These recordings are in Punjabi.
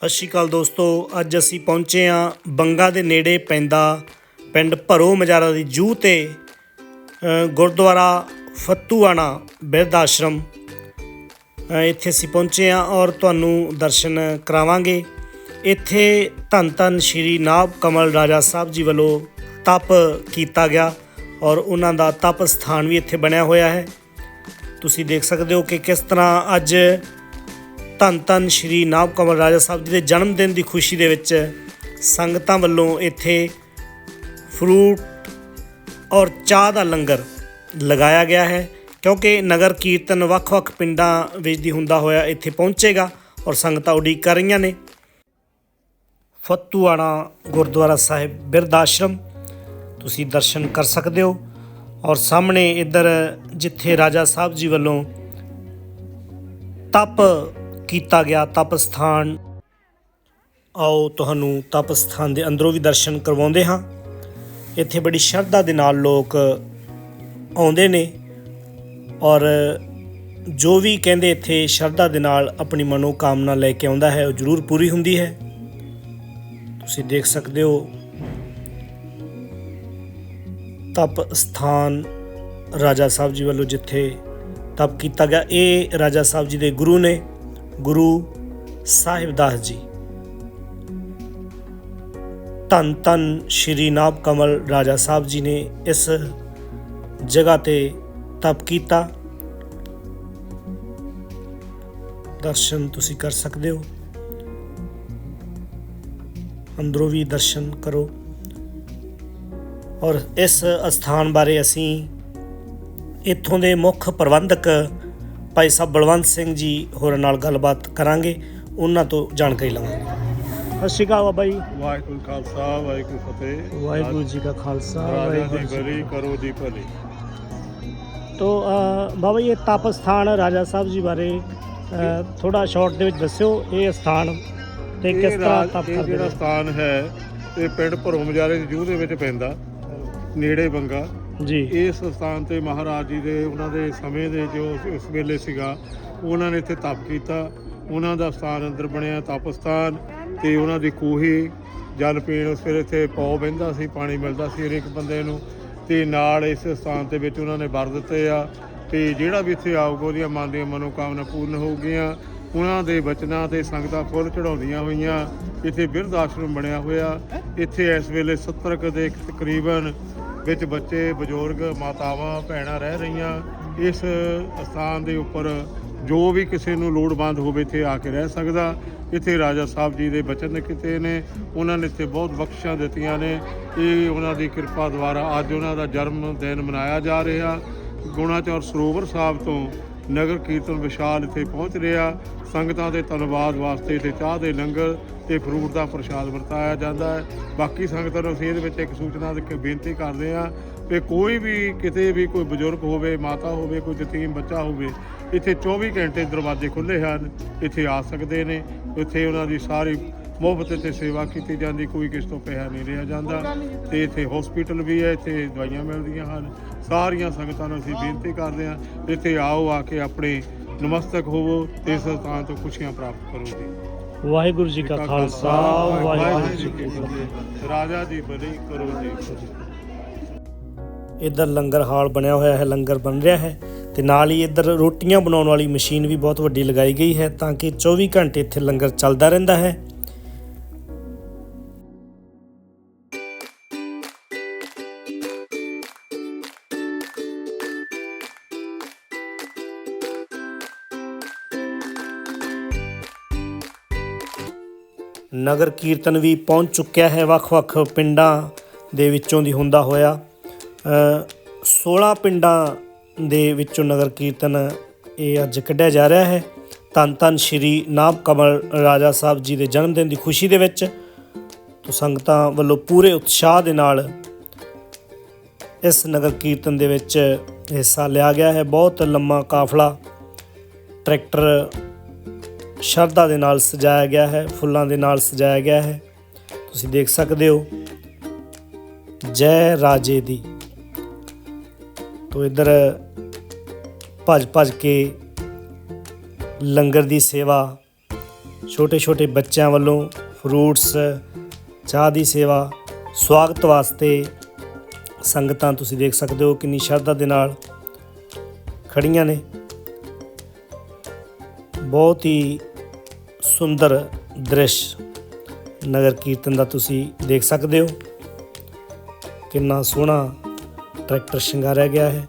ਸਤਿ ਸ਼੍ਰੀ ਅਕਾਲ ਦੋਸਤੋ, ਅੱਜ ਅਸੀਂ ਪਹੁੰਚੇ ਹਾਂ ਬੰਗਾ ਦੇ ਨੇੜੇ ਪੈਂਦਾ ਪਿੰਡ ਭਰੋ ਮਜਾਰਾ ਦੀ ਜੂਹ ਤੇ ਗੁਰਦੁਆਰਾ ਫੱਤੂਆਣਾ ਬਿਰਧ ਆਸ਼ਰਮ। ਇੱਥੇ ਅਸੀਂ ਪਹੁੰਚੇ ਹਾਂ ਔਰ ਤੁਹਾਨੂੰ ਦਰਸ਼ਨ ਕਰਾਵਾਂਗੇ। ਇੱਥੇ ਧੰਨ ਧੰਨ ਸ਼੍ਰੀ ਨਾਭ ਕਮਲ ਰਾਜਾ ਸਾਹਿਬ ਜੀ ਵੱਲੋਂ ਤਪ ਕੀਤਾ ਗਿਆ ਔਰ ਉਹਨਾਂ ਦਾ ਤਪ ਸਥਾਨ ਵੀ ਇੱਥੇ ਬਣਿਆ ਹੋਇਆ ਹੈ। ਤੁਸੀਂ ਦੇਖ ਸਕਦੇ ਹੋ ਕਿ ਕਿਸ ਤਰ੍ਹਾਂ ਅੱਜ ਧੰਨ ਧੰਨ ਸ਼੍ਰੀ ਨਾਭ ਕਮਲ ਰਾਜਾ ਸਾਹਿਬ ਜੀ ਦੇ ਜਨਮ ਦਿਨ ਦੀ ਖੁਸ਼ੀ ਦੇ ਵਿੱਚ ਸੰਗਤਾਂ ਵੱਲੋਂ ਇੱਥੇ ਫਰੂਟ ਔਰ ਚਾਹ ਦਾ ਲੰਗਰ ਲਗਾਇਆ ਗਿਆ ਹੈ, ਕਿਉਂਕਿ ਨਗਰ ਕੀਰਤਨ ਵੱਖ-ਵੱਖ ਪਿੰਡਾਂ ਵਿੱਚ ਦੀ ਹੁੰਦਾ ਹੋਇਆ ਇੱਥੇ ਪਹੁੰਚੇਗਾ ਔਰ ਸੰਗਤਾਂ ਉਡੀਕ ਕਰ ਰਹੀਆਂ ਨੇ। ਫੱਤੂਆਣਾ ਗੁਰਦੁਆਰਾ ਸਾਹਿਬ ਬਿਰਧ ਆਸ਼ਰਮ, ਤੁਸੀਂ ਦਰਸ਼ਨ ਕਰ ਸਕਦੇ ਹੋ ਔਰ ਸਾਹਮਣੇ ਇੱਧਰ ਜਿੱਥੇ ਰਾਜਾ ਸਾਹਿਬ ਜੀ ਵੱਲੋਂ ਤਪ ਕੀਤਾ ਗਿਆ ਤਪ ਸਥਾਨ ਆਓ ਤੁਹਾਨੂੰ ਤਪ ਸਥਾਨ ਦੇ ਅੰਦਰੋਂ ਵੀ ਦਰਸ਼ਨ ਕਰਵਾਉਂਦੇ ਹਾਂ। ਇੱਥੇ ਬੜੀ ਸ਼ਰਧਾ ਦੇ ਨਾਲ ਲੋਕ ਆਉਂਦੇ ਨੇ ਔਰ ਜੋ ਵੀ ਕਹਿੰਦੇ ਇੱਥੇ ਸ਼ਰਧਾ ਦੇ ਨਾਲ ਆਪਣੀ ਮਨੋ ਕਾਮਨਾ ਲੈ ਕੇ ਆਉਂਦਾ ਹੈ, ਉਹ ਜ਼ਰੂਰ ਪੂਰੀ ਹੁੰਦੀ ਹੈ। ਤੁਸੀਂ ਦੇਖ ਸਕਦੇ ਹੋ ਤਪ ਸਥਾਨ ਰਾਜਾ ਸਾਹਿਬ ਜੀ ਵੱਲੋਂ ਜਿੱਥੇ ਤਪ ਕੀਤਾ ਗਿਆ, ਇਹ ਰਾਜਾ ਸਾਹਿਬ ਜੀ ਦੇ ਗੁਰੂ ਨੇ ਗੁਰੂ ਸਾਹਿਬਦਾਸ ਜੀ। ਧੰਨ ਧੰਨ ਸ਼੍ਰੀ ਨਾਭ ਕਮਲ ਰਾਜਾ ਸਾਹਿਬ ਜੀ ਨੇ ਇਸ ਜਗ੍ਹਾ ਤੇ ਤਪ ਕੀਤਾ। ਦਰਸ਼ਨ ਤੁਸੀਂ ਕਰ ਸਕਦੇ ਹੋ। ਅੰਦਰੋਂ ਵੀ ਦਰਸ਼ਨ ਕਰੋ। ਔਰ ਇਸ ਅਸਥਾਨ ਬਾਰੇ ਅਸੀਂ ਇੱਥੋਂ ਦੇ ਮੁੱਖ ਪ੍ਰਬੰਧਕ ਭਾਈ ਸਾਹਿਬ ਬਲਵੰਤ ਸਿੰਘ ਜੀ ਹੋਰਾਂ ਨਾਲ ਗੱਲਬਾਤ ਕਰਾਂਗੇ ਉਹਨਾਂ ਤੋਂ ਜਾਣਕਾਰੀ ਲਵਾਂਗੇ। ਸਤਿ ਸ਼੍ਰੀ ਅਕਾਲ ਬਾਬਾ ਜੀ। ਵਾਹਿਗੁਰੂ ਖਾਲਸਾ ਵਾਹਿਗੁਰੂ ਫਤਿਹ। ਵਾਹਿਗੁਰੂ ਜੀ ਕਾ ਖਾਲਸਾ ਰਾਜਾ ਦੀ ਕਰੋ ਦੀ ਭਲੀ। ਤੋ ਬਾਬਾ ਜੀ ਇਹ ਤਪ ਸਥਾਨ ਰਾਜਾ ਸਾਹਿਬ ਜੀ ਬਾਰੇ ਥੋੜਾ ਸ਼ਾਰਟ ਦੇ ਵਿੱਚ ਦੱਸਿਓ ਇਹ ਸਥਾਨ ਤੇ ਕਿਸ ਤਰ੍ਹਾਂ ਤਪ ਕਰਦੇ ਜਿਹੜਾ ਸਥਾਨ ਹੈ ਇਹ ਪਿੰਡ ਭਰੋਮਜਾਰੇ ਦੀ ਜੂ ਦੇ ਵਿੱਚ ਪੈਂਦਾ। ਨੇੜੇ ਬੰਗਾ। ਜੀ। ਇਸ ਸਥਾਨ ਤੇ ਮਹਾਰਾਜ ਜੀ ਦੇ ਉਹਨਾਂ ਦੇ ਸਮੇਂ ਦੇ ਜੋ ਉਸ ਵੇਲੇ ਸੀਗਾ, ਉਹਨਾਂ ਨੇ ਇੱਥੇ ਤਪ ਕੀਤਾ। ਉਹਨਾਂ ਦਾ ਸਥਾਨ ਅੰਦਰ ਬਣਿਆ ਤਪ ਸਥਾਨ ਤੇ ਉਹਨਾਂ ਦੀ ਕੋਹੀ, ਜਲ ਪੀਣ ਉਸ ਵੇਲੇ ਇੱਥੇ ਪੌ ਬਹਿੰਦਾ ਸੀ, ਪਾਣੀ ਮਿਲਦਾ ਸੀ ਹਰੇਕ ਬੰਦੇ ਨੂੰ ਤੇ ਨਾਲ ਇਸ ਸਥਾਨ ਦੇ ਵਿੱਚ ਉਹਨਾਂ ਨੇ ਵਰ ਦਿੱਤੇ ਆ ਤੇ ਜਿਹੜਾ ਵੀ ਇੱਥੇ ਆਊਗਾ, ਉਹਦੀਆਂ ਮਨ ਦੀਆਂ ਮਨੋਕਾਮਨਾ ਪੂਰਨ ਹੋਊਗੀਆਂ। ਉਹਨਾਂ ਦੇ ਬਚਨਾਂ ਤੇ ਸੰਗਤਾਂ ਫੁੱਲ ਚੜਾਉਂਦੀਆਂ ਹੋਈਆਂ। ਇੱਥੇ ਬਿਰਧ ਆਸ਼ਰਮ ਬਣਿਆ ਹੋਇਆ। ਇੱਥੇ ਇਸ ਵੇਲੇ 70 ਕੁ ਦੇ ਤਕਰੀਬਨ ਵਿੱਚ ਬੱਚੇ, ਬਜ਼ੁਰਗ, ਮਾਤਾਵਾਂ, ਭੈਣਾਂ ਰਹਿ ਰਹੀਆਂ, ਇਸ ਸਥਾਨ ਦੇ ਉੱਪਰ ਜੋ ਵੀ ਕਿਸੇ ਨੂੰ ਲੋੜਵੰਦ ਹੋਵੇ ਇੱਥੇ ਆ ਕੇ ਰਹਿ ਸਕਦਾ। ਇੱਥੇ ਰਾਜਾ ਸਾਹਿਬ ਜੀ ਦੇ ਬਚਨ ਕੀਤੇ ਨੇ। ਉਹਨਾਂ ਨੇ ਇੱਥੇ ਬਹੁਤ ਬਖਸ਼ਿਸ਼ਾਂ ਦਿੱਤੀਆਂ ਨੇ। ਇਹ ਉਹਨਾਂ ਦੀ ਕਿਰਪਾ ਦੁਆਰਾ ਅੱਜ ਉਹਨਾਂ ਦਾ ਜਨਮ ਦਿਨ ਮਨਾਇਆ ਜਾ ਰਿਹਾ। ਗੁਣਾਚੌਰ ਸਰੋਵਰ ਸਾਹਿਬ ਤੋਂ ਨਗਰ ਕੀਰਤਨ ਵਿਸ਼ਾਲ ਇੱਥੇ ਪਹੁੰਚ ਰਿਹਾ। ਸੰਗਤਾਂ ਦੇ ਧੰਨਵਾਦ ਵਾਸਤੇ ਤੇ ਚਾਹ ਦੇ ਲੰਗਰ ਤੇ ਫਰੂਟ ਦਾ ਪ੍ਰਸ਼ਾਦ ਵਰਤਾਇਆ ਜਾਂਦਾ ਹੈ। ਬਾਕੀ ਸੰਗਤਾਂ ਨੂੰ ਅਸੀਂ ਇਹਦੇ ਵਿੱਚ ਇੱਕ ਸੂਚਨਾ ਦੇ ਕੇ ਬੇਨਤੀ ਕਰਦੇ ਹਾਂ ਕਿ ਕੋਈ ਵੀ ਕਿਤੇ ਵੀ ਕੋਈ ਬਜ਼ੁਰਗ ਹੋਵੇ, ਮਾਤਾ ਹੋਵੇ, ਕੋਈ ਯਤੀਮ ਬੱਚਾ ਹੋਵੇ, ਇੱਥੇ 24 ਘੰਟੇ ਦਰਵਾਜ਼ੇ ਖੁੱਲ੍ਹੇ ਹਨ। ਇੱਥੇ ਆ ਸਕਦੇ ਨੇ। ਇੱਥੇ ਉਹਨਾਂ ਦੀ ਸਾਰੀ ਮੁਫਤ ਤੇ ਸੇਵਾ ਕੀਤੀ ਜਾਂਦੀ, ਕੋਈ ਕਿਸ ਤੋਂ ਪੈਸਾ ਨਹੀਂ ਲਿਆ ਜਾਂਦਾ। ਤੇ ਇੱਥੇ ਹਸਪੀਟਲ ਵੀ ਹੈ, ਇੱਥੇ ਦਵਾਈਆਂ ਮਿਲਦੀਆਂ ਹਨ। ਸਾਰੀਆਂ ਸੰਗਤਾਂ ਨੂੰ ਅਸੀਂ ਬੇਨਤੀ ਕਰਦੇ ਹਾਂ ਇੱਥੇ ਆਓ ਆ ਕੇ ਆਪਣੇ ਨਮਸਤਕ ਹੋਵੋ ਤੇ ਇਸ ਸਥਾਨ ਤੋਂ ਖੁਸ਼ੀਆਂ ਪ੍ਰਾਪਤ ਕਰੋ ਜੀ। ਵਾਹਿਗੁਰੂ ਜੀ ਕਾ ਖਾਲਸਾ ਵਾਹਿਗੁਰੂ ਜੀ ਕੀ ਫਤਿਹ। ਫਤਿਹ। ਰਾਜਾ ਦੀ ਬਲੀ ਕਰੋ ਜੀ। ਇੱਧਰ ਲੰਗਰ ਹਾਲ ਬਣਿਆ ਹੋਇਆ ਹੈ ਲੰਗਰ ਬਣ ਰਿਹਾ ਹੈ ਤੇ ਨਾਲ ਹੀ ਇੱਧਰ ਰੋਟੀਆਂ ਬਣਾਉਣ ਵਾਲੀ ਮਸ਼ੀਨ ਵੀ ਬਹੁਤ ਵੱਡੀ ਲਗਾਈ ਗਈ ਹੈ ਤਾਂ ਕਿ 24 ਘੰਟੇ ਇੱਥੇ ਲੰਗਰ ਚੱਲਦਾ ਰਹਿੰਦਾ ਹੈ। ਨਗਰ ਕੀਰਤਨ ਵੀ ਪਹੁੰਚ ਚੁੱਕਿਆ ਹੈ। ਵੱਖ-ਵੱਖ ਪਿੰਡਾਂ ਦੇ ਵਿੱਚੋਂ ਦੀ ਹੁੰਦਾ ਹੋਇਆ ਅ, 16 ਪਿੰਡਾਂ ਦੇ ਵਿੱਚੋਂ ਨਗਰ ਕੀਰਤਨ ਇਹ ਅੱਜ ਕੱਢਿਆ ਜਾ ਰਿਹਾ ਹੈ। ਧੰਨ ਧੰਨ ਸ਼੍ਰੀ ਨਾਮ ਕਮਲ ਰਾਜਾ ਸਾਹਿਬ ਜੀ ਦੇ ਜਨਮ ਦਿਨ ਦੀ ਖੁਸ਼ੀ ਦੇ ਵਿੱਚ ਤੋ ਸੰਗਤਾਂ ਵੱਲੋਂ ਪੂਰੇ ਉਤਸ਼ਾਹ ਦੇ ਨਾਲ ਇਸ ਨਗਰ ਕੀਰਤਨ ਦੇ ਵਿੱਚ ਹਿੱਸਾ ਲਿਆ ਗਿਆ ਹੈ। ਬਹੁਤ ਲੰਮਾ ਕਾਫਲਾ ਟਰੈਕਟਰ ਸ਼ਰਧਾ ਦੇ ਨਾਲ ਸਜਾਇਆ ਗਿਆ ਹੈ, ਫੁੱਲਾਂ ਦੇ ਨਾਲ ਸਜਾਇਆ ਗਿਆ ਹੈ। ਤੁਸੀਂ ਦੇਖ ਸਕਦੇ ਹੋ, ਜੈ ਰਾਜੇ ਦੀ। ਤੋ ਇਧਰ ਭੱਜ ਭੱਜ ਕੇ ਲੰਗਰ ਦੀ ਸੇਵਾ, ਛੋਟੇ ਛੋਟੇ ਬੱਚਿਆਂ ਵੱਲੋਂ ਫਰੂਟਸ ਚਾਹ ਦੀ ਸੇਵਾ, ਸਵਾਗਤ ਵਾਸਤੇ ਸੰਗਤਾਂ ਤੁਸੀਂ ਦੇਖ ਸਕਦੇ ਹੋ ਕਿੰਨੀ ਸ਼ਰਧਾ ਦੇ ਨਾਲ ਖੜੀਆਂ ਨੇ। ਬਹੁਤ ਹੀ ਸੁੰਦਰ ਦ੍ਰਿਸ਼ ਨਗਰ ਕੀਰਤਨ ਦਾ ਤੁਸੀਂ ਦੇਖ ਸਕਦੇ ਹੋ। ਕਿੰਨਾ ਸੋਹਣਾ ਟਰੈਕਟਰ ਸ਼ਿੰਗਾਰਿਆ ਗਿਆ ਹੈ।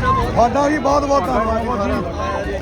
ਸਾਡਾ ਵੀ ਬਹੁਤ ਬਹੁਤ ਧੰਨਵਾਦ ਜੀ।